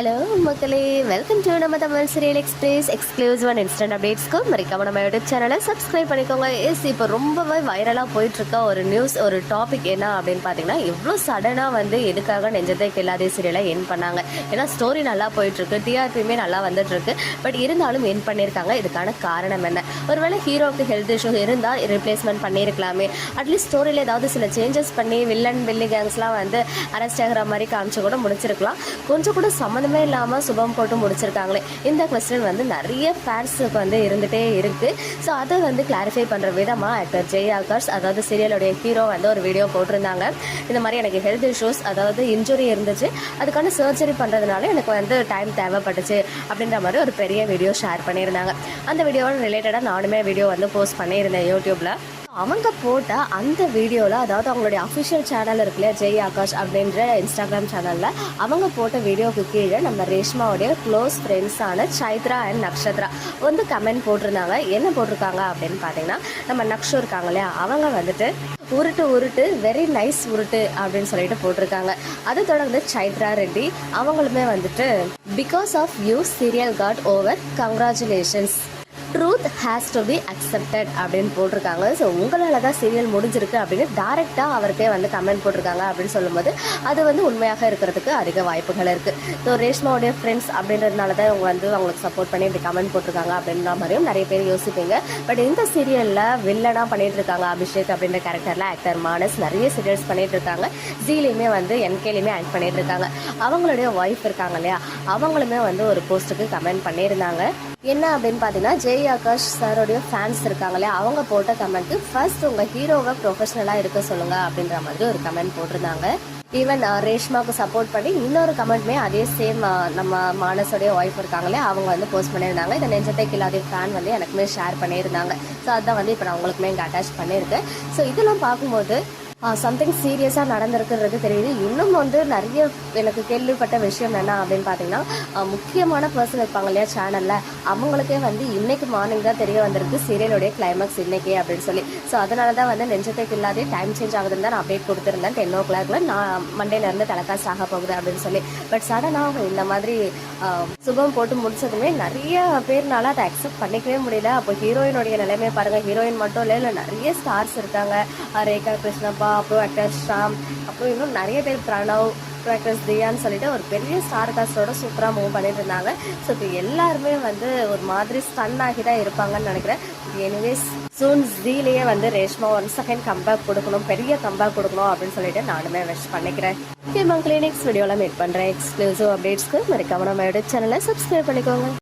Hello மக்களே. Welcome to நம்ம Tamil serial express exclusive and instant அப்டேட்ஸ்க்கு மறக்காம நம்ம யூடியூப் சேனலை சப்ஸ்கிரைப் பண்ணிக்கோங்க. எஸ் இப்போ ரொம்பவே வைரலாக போயிட்டுருக்க ஒரு நியூஸ் ஒரு டாபிக் என்ன அப்படின்னு பார்த்தீங்கன்னா எவ்வளோ சடனாக வந்து எதுக்காக நெஞ்சத்தை கில்லாதே சீரியலை என் பண்ணாங்க. ஏன்னா ஸ்டோரி நல்லா போயிட்டுருக்கு டிஆர்பியுமே நல்லா வந்துட்டுருக்கு. பட் இருந்தாலும் என் பண்ணியிருக்காங்க. இதுக்கான காரணம் என்ன? ஒருவேளை ஹீரோக்கு ஹெல்த் இஷ்யூ இருந்தால் ரிப்ளேஸ்மெண்ட் பண்ணியிருக்கலாமே. அட்லீஸ்ட் ஸ்டோரியில் ஏதாவது சில சேஞ்சஸ் பண்ணி வில்லன் வில்லி கேங்ஸ்லாம் வந்து அரெஸ்ட் ஆகிற மாதிரி காமிச்சு கூட முடிச்சிருக்கலாம். கொஞ்சம் கூட சம்மந்தம் இல்லாமல் சுபம் போட்டு முடிச்சிருக்காங்களே. இந்த கொஸ்டின் வந்து நிறைய ஃபேன்ஸுக்கு வந்து இருந்துகிட்டே இருக்குது ஸோ அதை வந்து கிளாரிஃபை பண்ணுற விதமாக ஆக்டர் ஜெய் ஆகர்ஸ் அதாவது சீரியலுடைய ஹீரோ வந்து ஒரு வீடியோ போட்டிருந்தாங்க. இந்த மாதிரி எனக்கு ஹெல்த் இஷ்யூஸ் அதாவது இன்ஜுரி இருந்துச்சு. அதுக்கான சர்ஜரி பண்ணுறதுனால எனக்கு வந்து டைம் தேவைப்பட்டுச்சு அப்படின்ற மாதிரி ஒரு பெரிய வீடியோ ஷேர் பண்ணியிருந்தாங்க. அந்த வீடியோவோட ரிலேட்டடாக நானுமே வீடியோ வந்து போஸ்ட் பண்ணியிருந்தேன் யூடியூப்பில் அவங்க போட்ட அந்த வீடியோவில் அதாவது அவங்களுடைய அஃபிஷியல் சேனல் இருக்கு இல்லையா ஜெய் ஆகாஷ் அப்படின்ற இன்ஸ்டாகிராம் சேனலில் அவங்க போட்ட வீடியோவுக்கு கீழே நம்ம ரேஷ்மாவுடைய க்ளோஸ் ஃப்ரெண்ட்ஸான சைத்ரா அண்ட் நக்ஷத்ரா வந்து கமெண்ட் போட்டிருந்தாங்க. என்ன போட்டிருக்காங்க அப்படின்னு பார்த்தீங்கன்னா நம்ம நக்ஷு இருக்காங்க இல்லையா அவங்க வந்துட்டு உருட்டு உருட்டு வெரி நைஸ் உருட்டு அப்படின்னு சொல்லிட்டு போட்டிருக்காங்க. அதை தொடர்ந்து சைத்ரா ரெட்டி அவங்களுமே வந்துட்டு because of you serial got over congratulations truth has to be accepted அப்படின்னு போட்டிருக்காங்க. ஸோ உங்களால் தான் சீரியல் முடிஞ்சிருக்கு அப்படின்னு டேரெக்டாக அவருக்கே வந்து கமெண்ட் போட்டிருக்காங்க அப்படின்னு சொல்லும்போது அது வந்து உண்மையாக இருக்கிறதுக்கு அதிக வாய்ப்புகள் இருக்குது ஸோ ரேஷ்மாவுடைய ஃப்ரெண்ட்ஸ் அப்படின்றதுனால தான் இவங்க வந்து அவங்களுக்கு சப்போர்ட் பண்ணி இப்படி கமெண்ட் போட்டிருக்காங்க அப்படின்ற மாதிரியும் நிறைய பேர் யோசிப்பீங்க. பட் இந்த சீரியலில் வில்லனாக பண்ணிட்டு இருக்காங்க அபிஷேக் அப்படின்ற கேரக்டரில் ஆக்டர் மானஸ். நிறைய சீரியல்ஸ் பண்ணிட்டு இருக்காங்க. ஜீலையுமே வந்து என்கேலையுமே ஆக்ட் பண்ணிட்டு இருக்காங்க. அவங்களுடைய ஒய்ஃப் இருக்காங்க இல்லையா? அவங்களுமே வந்து ஒரு போஸ்ட்டுக்கு கமெண்ட் பண்ணியிருந்தாங்க. என்ன அப்படின்னு பார்த்தீங்கன்னா ஜெய் ஆகாஷ் சாரோடைய ஃபேன்ஸ் இருக்காங்களே அவங்க போட்ட கமெண்ட்டு ஃபர்ஸ்ட் உங்கள் ஹீரோவை ப்ரொஃபஷனலாக இருக்க சொல்லுங்க அப்படின்ற மாதிரி ஒரு கமெண்ட் போட்டிருந்தாங்க. ஈவன் ரேஷ்மாவுக்கு சப்போர்ட் பண்ணி இன்னொரு கமெண்ட்மே அதே சேம் நம்ம மானஸோடைய ஒய்ஃப் இருக்காங்களே அவங்க வந்து போஸ்ட் பண்ணியிருந்தாங்க. இந்த நெஞ்சத்தை கில்லாத ஃபேன் வந்து எனக்குமே ஷேர் பண்ணியிருந்தாங்க. ஸோ அதான் வந்து இப்போ நான் உங்களுக்குமே இங்கே அட்டாச் பண்ணியிருக்கேன். ஸோ இதெல்லாம் பார்க்கும்போது சம்திங் சீரியஸாக நடந்திருக்குன்றது தெரியுது இன்னும் வந்து நிறைய எனக்கு கேள்விப்பட்ட விஷயம் என்ன அப்படின்னு பார்த்தீங்கன்னா முக்கியமான பர்சன் இருப்பாங்க இல்லையா சேனலில் அவங்களுக்கே வந்து இன்னைக்கு மார்னிங் தான் தெரிய வந்திருக்கு சீரியலுடைய கிளைமேக்ஸ் இன்னைக்கே அப்படின்னு சொல்லி. ஸோ அதனால தான் வந்து நெஞ்சத்துக்கு இல்லாதே டைம் சேஞ்ச் ஆகுதுன்னு தான் நான் அப்டேட் கொடுத்துருந்தேன். டென் ஓ கிளாக்ல நான் மண்டேலேருந்து டெலகாஸ்ட் ஆக போகுது அப்படின்னு சொல்லி. பட் சடனாக இந்த மாதிரி சுபம் போட்டு முடிச்சதுமே நிறைய பேர்னால அதை அக்செப்ட் பண்ணிக்கவே முடியல. அப்போ ஹீரோயினுடைய நிலைமையை பாருங்கள் ஹீரோயின் மட்டும் இல்லை இல்லை நிறைய ஸ்டார்ஸ் இருக்காங்க. ரேகா கிருஷ்ணப்பா அப்புறம் ஆக்டர் ஷாம் அப்புறம் இன்னும் நிறைய பேர் பிரணவ் ஆக்டர்ஸ் தியான்னு சொல்லிட்டு ஒரு பெரிய ஸ்டார் காஸ்டோட சூப்பராக மூவ் பண்ணிட்டு இருந்தாங்க. ஸோ இப்போ எல்லாருமே வந்து ஒரு மாதிரி ஸ்டன் ஆகி தான் இருப்பாங்கன்னு நினைக்கிறேன். எனிவேஸ் சூன் ஜீலேயே வந்து ரேஷ்மா ஒன் செகண்ட் கம்பேக் கொடுக்கணும் பெரிய கம்பேக் கொடுக்கணும் அப்படின்னு சொல்லிட்டு நானுமே விஷ் பண்ணிக்கிறேன். ஓகே மக்களே நெக்ஸ்ட் வீடியோவில் மீட் பண்ணுறேன் எக்ஸ்க்ளூசிவ் அப்டேட்ஸ்க்கு மறக்காம நம்ம சேனலை சப்ஸ்கிரைப் பண்ணிக்கோங்க.